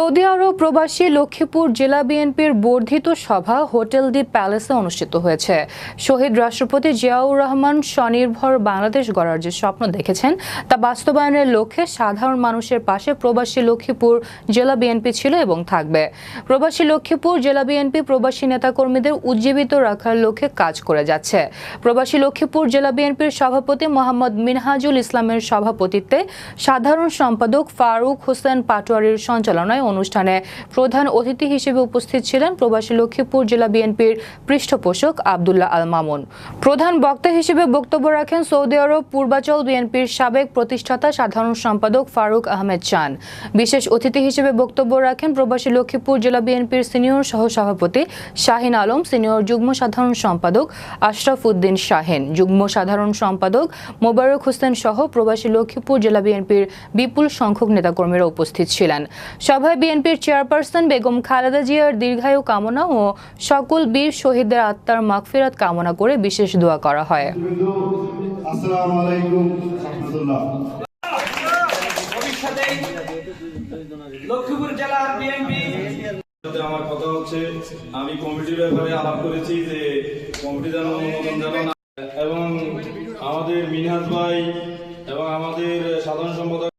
Saudi আরব প্রবাসী লক্ষ্মীপুর জেলা বিএনপির বর্ধিত সভা হোটেল দি প্যালেসে অনুষ্ঠিত হয়েছে। শহীদ রাষ্ট্রপতি জিয়াউর রহমান স্বনির্ভর বাংলাদেশ গড়ার যে স্বপ্ন দেখেছেন, তা বাস্তবায়নের লক্ষ্যে সাধারণ মানুষের পাশে প্রবাসী লক্ষ্মীপুর জেলা বিএনপি ছিল এবং থাকবে। প্রবাসী লক্ষ্মীপুর জেলা বিএনপি প্রবাসী নেতাকর্মীদের উজ্জীবিত রাখার লক্ষ্যে কাজ করে যাচ্ছে। প্রবাসী লক্ষ্মীপুর জেলা বিএনপির সভাপতি মোহাম্মদ মিনহাজুল ইসলামের সভাপতিত্বে সাধারণ সম্পাদক ফারুক হোসেন পাটোয়ারির সঞ্চালনায় অনুষ্ঠানে প্রধান অতিথি হিসেবে উপস্থিত ছিলেন প্রবাসী লক্ষ্মীপুর জেলা বিএনপির পৃষ্ঠপোষক আবদুল্লাহ আল মামুন। প্রধান বক্তা হিসেবে বক্তব্য রাখেন সৌদি আরব, পূর্বাচল বিএনপির সাবেক প্রতিষ্ঠাতা সাধারণ সম্পাদক ফারুক আহমেদ চান বিশেষ অতিথি হিসেবে বক্তব্য রাখেন প্রবাসী লক্ষ্মীপুর জেলা বিএনপির সিনিয়র সহসভাপতি শাহিন আলম, সিনিয়র যুগ্ম সাধারণ সম্পাদক আশরাফ উদ্দিন শাহিন, যুগ্ম সাধারণ সম্পাদক মোবারক হোসেন সহ প্রবাসী লক্ষ্মীপুর জেলা বিএনপির বিপুল সংখ্যক নেতাকর্মীরা উপস্থিত ছিলেন। সভায় উভয় বিএনপির চেয়ারপারসন বেগম খালেদা জিয়ার দীর্ঘায়ু কামনা ও সকল বীর শহীদদের আত্মার মাগফিরাত কামনা করে বিশেষ দোয়া করা হয়। আমি কমিটির ব্যাপারে আলাপ করেছি যে কমিটি যেন অনুমোদন এবং আমাদের মিনহাজ ভাই এবং আমাদের সাধারণ সম্পাদক